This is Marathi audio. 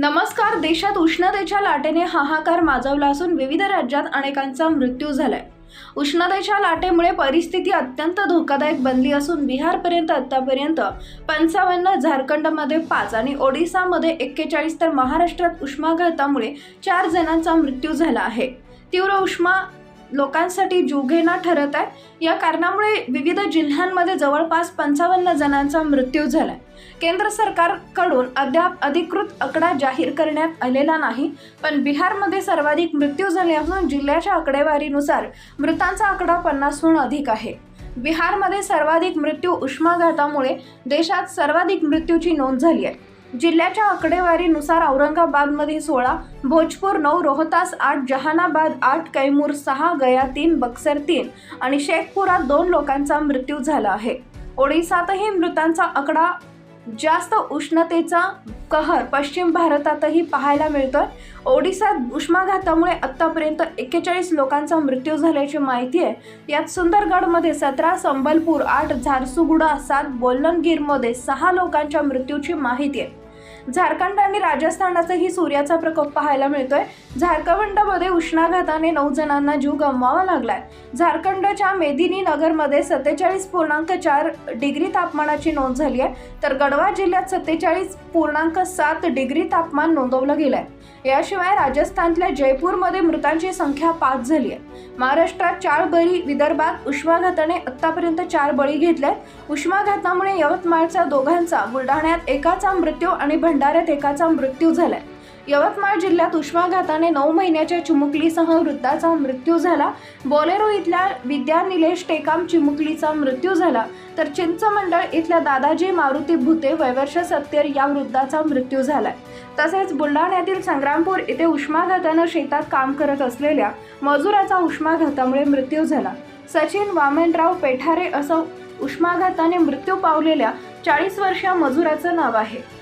नमस्कार देशात उष्णतेच्या लाटेने हाहाकार माजवला असून विविध राज्यात अनेकांचा मृत्यू झालाय. उष्णतेच्या लाटेमुळे परिस्थिती अत्यंत धोकादायक बनली असून बिहारपर्यंत आतापर्यंत पंचावन्न झारखंडमध्ये पाच आणि ओडिसामध्ये एक्केचाळीस तर महाराष्ट्रात उष्माघातामुळे चार जणांचा मृत्यू झाला आहे. तीव्र उष्मा लोकांसाठी जीवघेणा ठरत आहे. या कारणामुळे विविध जिल्ह्यांमध्ये जवळपास पंचावन्न जणांचा मृत्यू झालाय. केंद्र सरकारकडून अद्याप अधिकृत आकडा जाहीर करण्यात आलेला नाही पण बिहारमध्ये सर्वाधिक मृत्यू झाले असून जिल्ह्याच्या आकडेवारीनुसार मृतांचा आकडा पन्नासहून अधिक आहे. बिहारमध्ये सर्वाधिक मृत्यू उष्माघातामुळे देशात सर्वाधिक मृत्यूची नोंद झाली आहे. जिल्ह्याच्या आकडेवारीनुसार औरंगाबादमध्ये सोळा भोजपूर नऊ रोहतास आठ जहानाबाद आठ कैमूर सहा गया तीन बक्सर तीन आणि शेखपुरात दोन लोकांचा मृत्यू झाला आहे. ओडिसातही मृतांचा आकडा जास्त उष्णतेचा कहर पश्चिम भारतातही पाहायला मिळतोय. ओडिसात उष्माघातामुळे आत्तापर्यंत एक्केचाळीस लोकांचा मृत्यू झाल्याची माहिती आहे. यात सुंदरगडमध्ये सतरा संबलपूर आठ झारसुगुडा सात बोलनगीरमध्ये सहा लोकांच्या मृत्यूची माहिती आहे. झारखंड आणि राजस्थानातही सूर्याचा प्रकोप पाहायला मिळतोय. झारखंडमध्ये उष्णाघाताने नऊ जणांना जीव गमवावा लागलाय. झारखंडच्या मेदिनी नगरमध्ये सत्तेचाळीस पूर्णांक चार डिग्री तापमानाची नोंद झाली आहे. तर गढवा जिल्ह्यात सत्तेचाळीस पूर्णांक सात डिग्री तापमान नोंदवलं गेलंय. याशिवाय राजस्थानतल्या जयपूरमध्ये मृतांची संख्या पाच झाली आहे. महाराष्ट्रात चार बळी विदर्भात उष्माघाताने आत्तापर्यंत चार बळी घेतल्यात. उष्माघातामुळे यवतमाळच्या दोघांचा बुलढाण्यात एकाचा मृत्यू आणि भंडाऱ्यात एकाचा मृत्यू झालाय. यवतमाळ जिल्ह्यात उष्माघाताने नऊ महिन्याच्या चिमुकलीसह वृद्धाचा मृत्यू झाला. बोलेरो इथल्या विद्या निलेश टेकाम चिमुकलीचा मृत्यू झाला. तर चिंचमंडळ इथल्या दादाजी मारुती भुते वयवर्ष सत्तेर या वृद्धाचा मृत्यू झालाय. तसेच बुलढाण्यातील संग्रामपूर इथे उष्माघातानं शेतात काम करत असलेल्या मजुराचा उष्माघातामुळे मृत्यू झाला. सचिन वामनराव पेठारे असं उष्माघाताने मृत्यू पावलेल्या चाळीस वर्षीय मजुराचं नाव आहे.